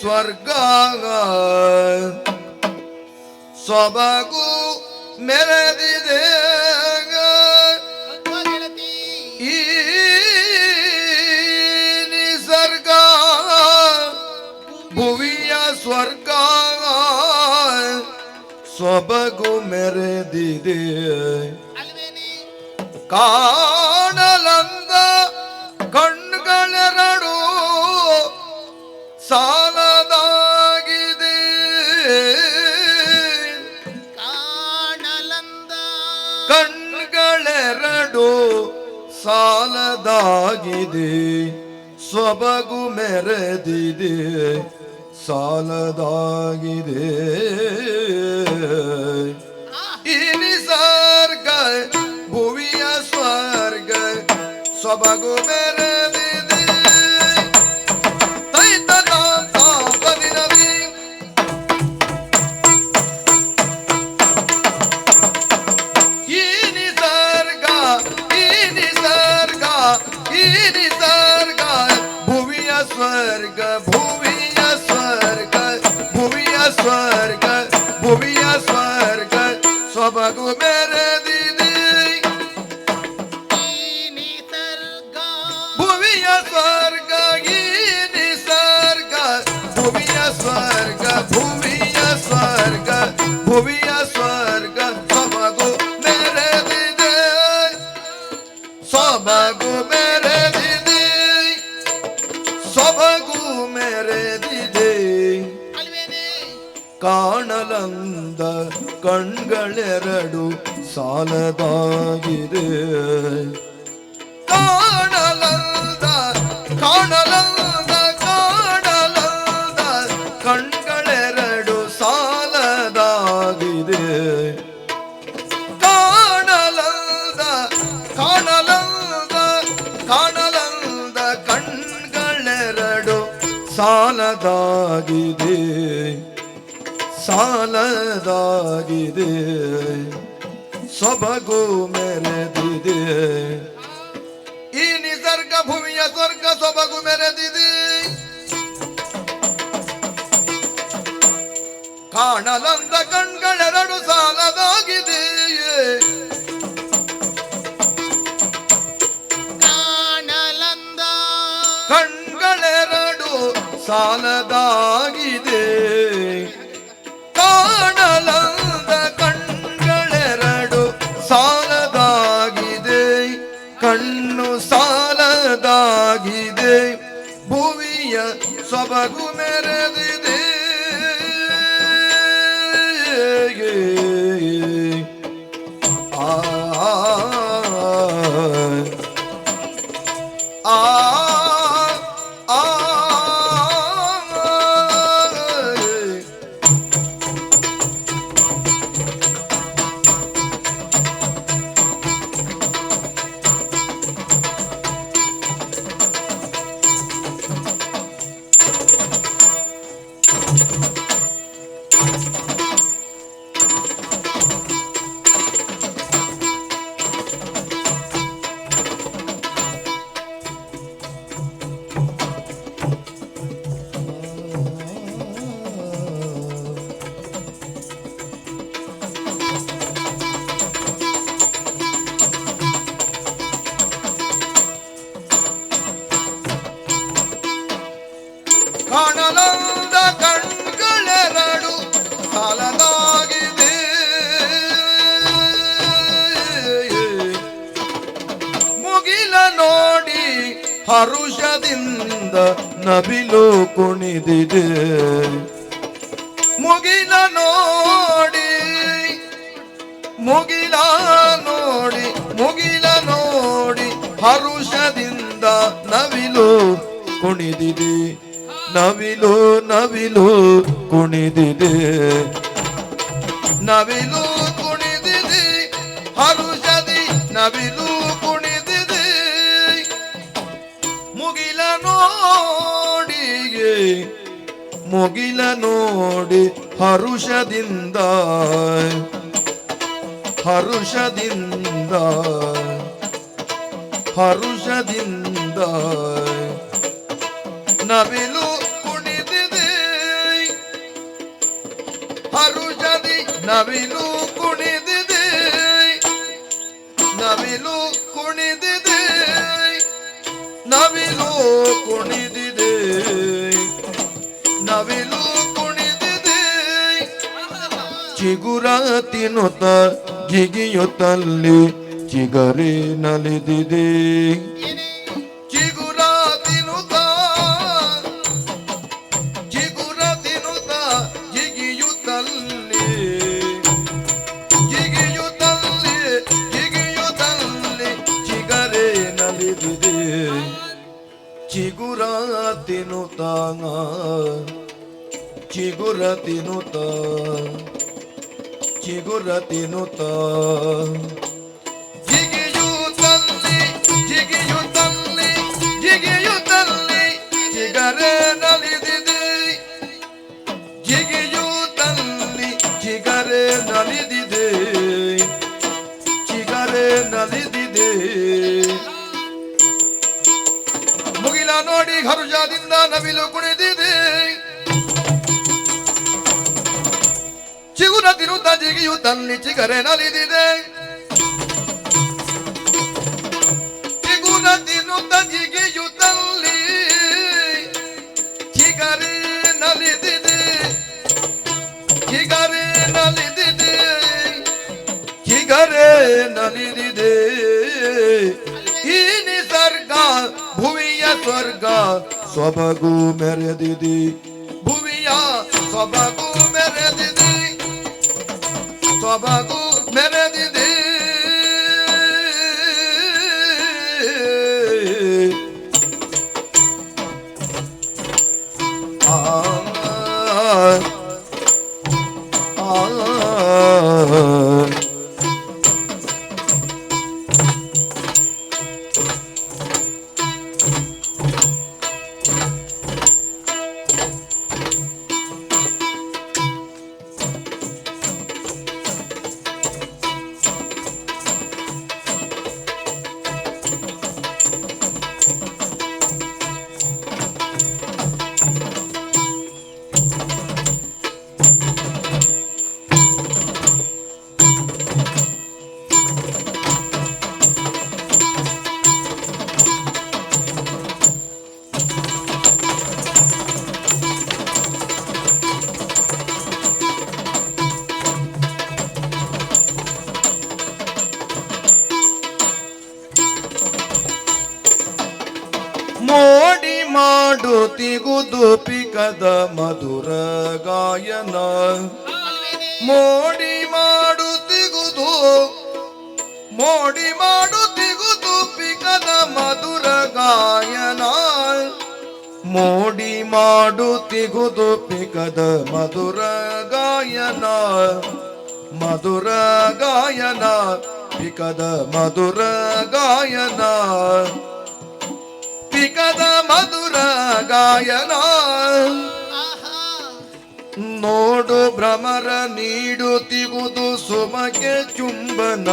ಸ್ವರ್ಗ ಸೊಬಗು ಮೆರೆದಿದೆ. ಅಲ್ವಾ ಗೆಳತಿ ಈ ನಿಸರ್ಗ ಭುವಿಯ ಸ್ವರ್ಗ ಸೊಬಗು ಮೆರೆದಿದೆ. ಅಲ್ವೇನೆ ಕಾಣಲಂದ ಕಣ್ಣುಗಳೆರಡು ಸಾಲದಾಗಿದೆ ಸೊಬಗು ಮೆರೆದಿದೆ ಸಾಲದಾಗಿದೆ ಆ, ಈ ನಿಸರ್ಗ ಭುವಿಯ ಸ್ವರ್ಗ ಸೊಬಗು ಮೆರೆದಿದೆ ಈ ನಿಸರ್ಗ ಭುವಿಯ ಸ್ವರ್ಗ ಭುವಿಯ ಸ್ವರ್ಗ ಭುವಿಯ ಸ್ವರ್ಗ ಭುವಿಯ ಸ್ವರ್ಗ ಸೊಬಗು ಮೆರೆದಿದೆ ಈ ನಿಸರ್ಗ ಭುವಿಯ ಸ್ವರ್ಗ ಈ ನಿಸರ್ಗ ಭುವಿಯ ಸ್ವರ್ಗ ಭುವಿಯ ಕಾಣಲಂದ ಕಣ್ಗಳೆರಡು ಸಾಲದಾಗಿದೆ. ಕಾಣಲಂದ ಕಾಣಲಂದ ಕಾಣಲಂದ ಕಣ್ಗಳೆರಡು ಸಾಲದಾಗಿದೆ. ಕಾಣಲಂದ ಕಾಣಲಂದ ಕಾಣಲಂದ ಕಣ್ಗಳೆರಡು ಸಾಲದಾಗಿದೆ. ಸಾಲದಾಗಿದೆ. ಸೊಬಗು ಮೆರೆದಿದೆ. ಈ ನಿಸರ್ಗ ಭೂಮಿಯ ಸ್ವರ್ಗ ಸೊಬಗು ಮೆರೆದಿದೆ. ಕಾಣಲಂದ ಕಣ್ಗಳೆರಡು ಸಾಲದಾಗಿದೆ. ಕಾಣಲಂದ ಕಣ್ಗಳೆರಡು ಸಾಲದಾಗಿದೆ ಸೊಬಗು ಮೆರೆದಿದೆ ಹರುಷದಿಂದ ನಬಿಲು ಕುಣಿದಿದೆ. ಮುಗಿಲ ನೋಡಿ ಮುಗಿಲ ನೋಡಿ ಮುಗಿಲ ನೋಡಿ ಹರುಷದಿಂದ ನವಿಲು ಕುಣಿದಿದೆ. ನವಿಲು ನವಿಲು ಕುಣಿದಿದೆ. ನವಿಲು ಕುಣಿದಿದೆ ಹರುಷದಿ ನವಿಲು ನೋಡಿಗೆ ಮುಗಿಲ ನೋಡಿ ಹರುಷದಿಂದ ಹರುಷದಿಂದ ಹರುಷದಿಂದ. ನವಿಲು ಕುಣಿದಿದೆ ಹರುಷದಿ ನವಿಲು ಕುಣಿದಿದೆ ನವಿಲು ಕುಣಿದಿದೆ. ನವಿಲು ಕುಣಿದಿದೆ. ನವಿಲು ಕುಣಿದಿದೆ. ಚಿಗುರ ತಿನ್ನುತ್ತ ಜಿಗಿಯುತ್ತಲ್ಲಿ ಚಿಗರಿ ನಲಿದಿದೆ. ಚಿಗರೆ ನಲಿದಿದೆ ಮುಗಿಲ ನೋಡಿ ಹರುಷದಿಂದ ನವಿಲು ಕುಣಿದಿದೆ ಚಿಗುರ ತಿರುತ್ತ ಜಿಗಿಯುತ್ತಲ್ಲಿ ಚಿಗರೆ ನಲಿದಿದೆ ಚಿಗುರ ತಿನ್ನುತ್ತ ಜಿಗಿಯುತ್ತಲ್ಲಿ ಚಿಗರೆ ನಲಿದಿದೆ ಚಿಗರೆ ನಲಿದಿದೆ ಚಿಗರೆ ನಲಿದಿದೆ ಈ ನಿಸರ್ಗ ಭುವಿಯ ಸ್ವರ್ಗ ಸೊಬಗು ಮೆರೆದಿದೆ ಭುವಿಯ ಸೊಬಗು ಮೆರೆದಿದೆ ಸೊಬಗು ಮೆರೆದಿದೆ. ಆ ಪಿಕದ ಮಧುರ ಗಾಯನ. ಮೋಡಿ ಮಾಡುತ್ತಿಗುದು ಮೋಡಿ ಮಾಡುತ್ತಿಗುದು ಪಿಕದ ಮಧುರ ಗಾಯನ. ಮೋಡಿ ಮಾಡುತ್ತಿಗುದು ಪಿಕದ ಮಧುರ ಗಾಯನ. ಮಧುರ ಗಾಯನ ಪಿಕದ ಮಧುರ ಗಾಯನ. ಪಿಕದ ಮಧುರ ಗಾಯನ. ನೋಡು ಭ್ರಮರ ನೀಡುತ್ತಿಗುದು ಸುಮಗೆ ಚುಂಬನ.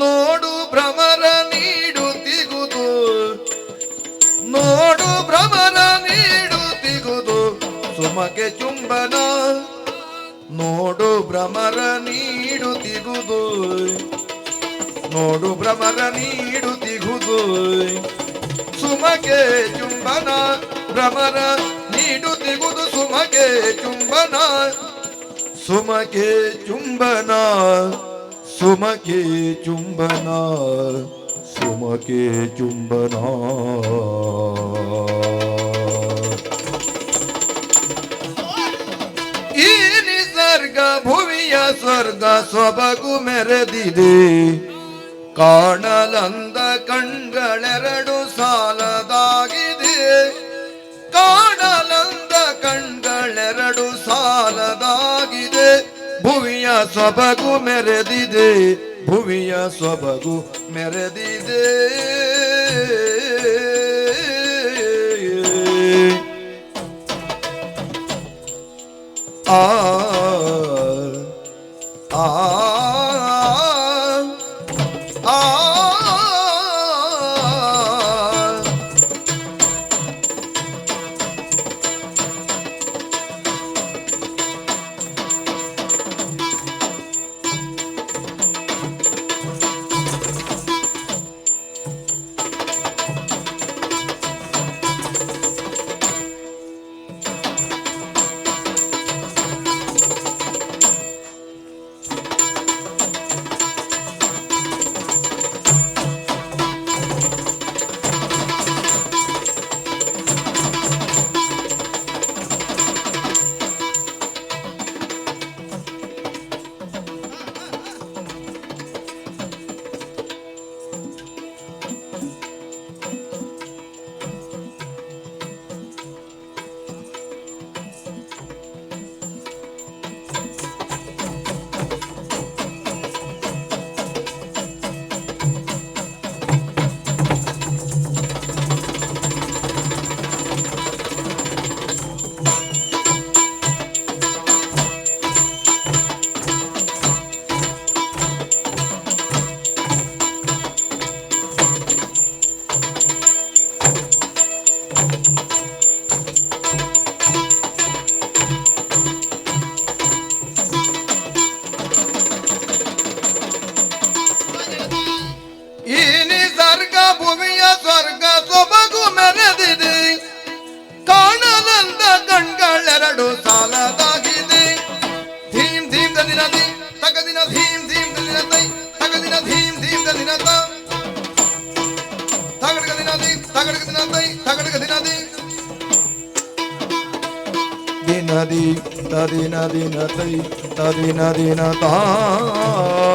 ನೋಡು ಭ್ರಮರ ನೀಡುತ್ತಿಗುದು ನೋಡು ಭ್ರಮರ ನೀಡುತ್ತಿಗುದು ಸುಮಗೆ ಚುಂಬನ. ನೋಡು ಭ್ರಮರ ನೀಡುತ್ತಿಗುದು ನೋಡು ಭ್ರಮರ ನೀಡುತ್ತಿಗುದು ಸುಮಗೆ ಚುಂಬನ, ಭ್ರಮರ ನೀಡುತ್ತಿಗುದು ಸುಮಗೆ ಚುಂಬನ. ಸುಮಗೆ ಚುಂಬನ ಸುಮಗೆ ಚುಂಬನ ಸುಮಗೆ ಚುಂಬನ. ಈ ನಿಸರ್ಗ ಭುವಿಯ ಸ್ವರ್ಗ ಸೊಬಗು ಮೆರೆದಿದೆ. ಕಾಣಲಂದ ಕಣ್ಗಳೆರಡು ಸಾಲದಾಗಿದೆ. ಕಾಣಲಂದ ಕಣ್ಗಳೆರಡು ಸಾಲದಾಗಿದೆ. ಭುವಿಯ ಸೊಬಗು ಮೆರೆದಿದೆ. ಭುವಿಯ ಸೊಬಗು ಮೆರೆದಿದೆ. ಆ ಆ ಧೀಂ ಧೀಂ ಗದಿನ ಧೀಂ ತಗದಿನ ಧೀಂ ಧೀಂ ಗದಿನ ತೈ ತಗದಿನ ಧೀಂ ಧೀಂ ಗದಿನ ತಾ ઠાકર કદનાદઈ ઠાકર કદનાદી દિન દી તદિન દિન તઈ તદિન દિન તા